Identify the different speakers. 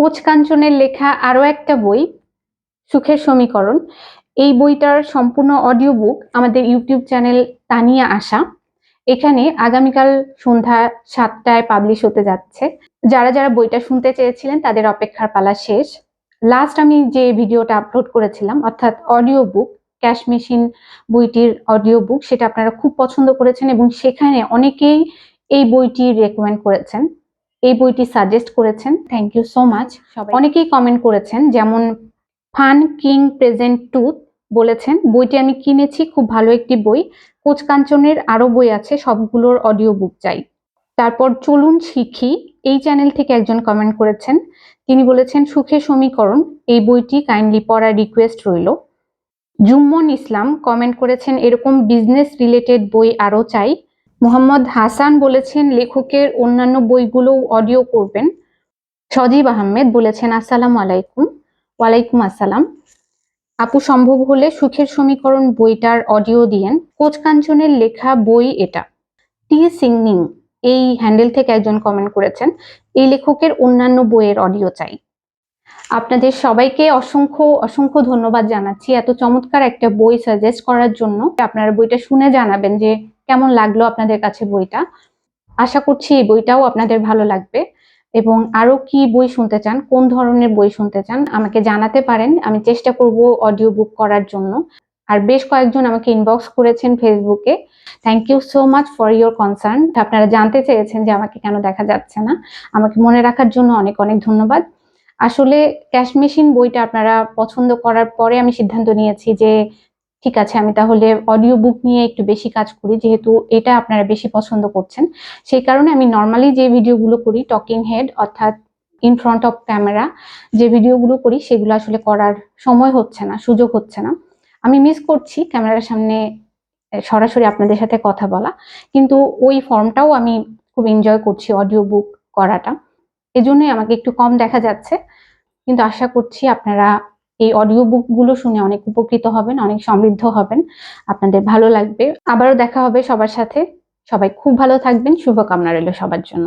Speaker 1: Coach কাঞ্চনের লেখা আরও একটা বই, সুখের সমীকরণ। এই বইটার সম্পূর্ণ অডিও বুক আমাদের ইউটিউব চ্যানেল তানিয়া আসা এখানে আগামীকাল সন্ধ্যা সাতটায় পাবলিশ হতে যাচ্ছে। যারা যারা বইটা শুনতে চেয়েছিলেন, তাদের অপেক্ষার পালা শেষ। লাস্ট আমি যে ভিডিওটা আপলোড করেছিলাম, অর্থাৎ অডিও বুক ক্যাশ মেশিন বইটির অডিও বুক সেটা আপনারা খুব পছন্দ করেছেন এবং সেখানে অনেকেই এই বইটি রেকমেন্ড করেছেন। এই বইটি সাজেস্ট করেছেন। থ্যাংক ইউ সো মাচ সবাই অনেকেই কমেন্ট করেছেন যেমন ফান কিং প্রেজেন্ট টু বলেছেন বইটি আমি কিনেছি খুব ভালো একটি বই। কোচ কাঞ্চনের আরও বই আছে সবগুলোর অডিও বুক চাই। তারপর চলুন শিখি। এই চ্যানেল থেকে একজন কমেন্ট করেছেন। তিনি বলেছেন সুখে সমীকরণ এই বইটি কাইন্ডলি পড়ার রিকোয়েস্ট রইল। জুম্মন ইসলাম কমেন্ট করেছেন এরকম বিজনেস রিলেটেড বই আরও চাই। মোহাম্মদ হাসান বলেছেন লেখকের অন্যান্য বইগুলো অডিও করবেন। সজীব আহমেদ বলেছেন, আসসালাম আলাইকুম। ওয়ালাইকুম আসসালাম। আপু, সম্ভব হলে সুখের সমীকরণ বইটার অডিও দিয়েন। কোচ কাঞ্চনের লেখা বই এটা। টি সিংনিং, এই হ্যান্ডেল থেকে একজন কমেন্ট করেছেন, এই লেখকের অন্যান্য বইয়ের অডিও চাই। আপনাদের সবাইকে অসংখ্য অসংখ্য ধন্যবাদ জানাচ্ছি। এত চমৎকার একটা বই সাজেস্ট করার জন্য। আপনারা বইটা শুনে জানাবেন যে কেমন লাগল আপনাদের কাছে বইটা? আশা করছি এই বইটাও আপনাদের ভালো লাগবে। এবং আরও কি বই শুনতে চান, কোন ধরনের বই শুনতে চান, আমাকে জানাতে পারেন। আমি চেষ্টা করব অডিও বুক করার জন্য। আর বেশ কয়েকজন আমাকে ইনবক্স করেছেন ফেসবুকে thank you so much for your concern আপনারা জানতে চেয়েছেন যে আমাকে কেন দেখা যাচ্ছে না। আমাকে মনে রাখার জন্য অনেক অনেক ধন্যবাদ। আসলে ক্যাশ মেশিন বইটা আপনারা পছন্দ করার পরে আমি সিদ্ধান্ত নিয়েছি যে ঠিক আছে, আমি তাহলে অডিও বুক নিয়ে একটু বেশি কাজ করি, যেহেতু এটা আপনারা বেশি পছন্দ করছেন। সেই কারণে আমি নর্মালি যে ভিডিওগুলো করি টকিং হেড অর্থাৎ ইন ফ্রন্ট অফ ক্যামেরা যে ভিডিওগুলো করি, সেগুলো আসলে করার সময় হচ্ছে না, সুযোগ হচ্ছে না। আমি মিস করছি ক্যামেরার সামনে সরাসরি আপনাদের সাথে কথা বলা, কিন্তু ওই ফর্মটাও আমি খুব এনজয় করছি অডিও বুক করাটা। এজন্যই আমাকে একটু কম দেখা যাচ্ছে, কিন্তু আশা করছি আপনারা এই অডিও বুকগুলো শুনে অনেক উপকৃত হবেন, অনেক সমৃদ্ধ হবেন। আপনাদের ভালো লাগবে। আবারও দেখা হবে সবার সাথে। সবাই খুব ভালো থাকবেন। শুভকামনা রইল সবার জন্য।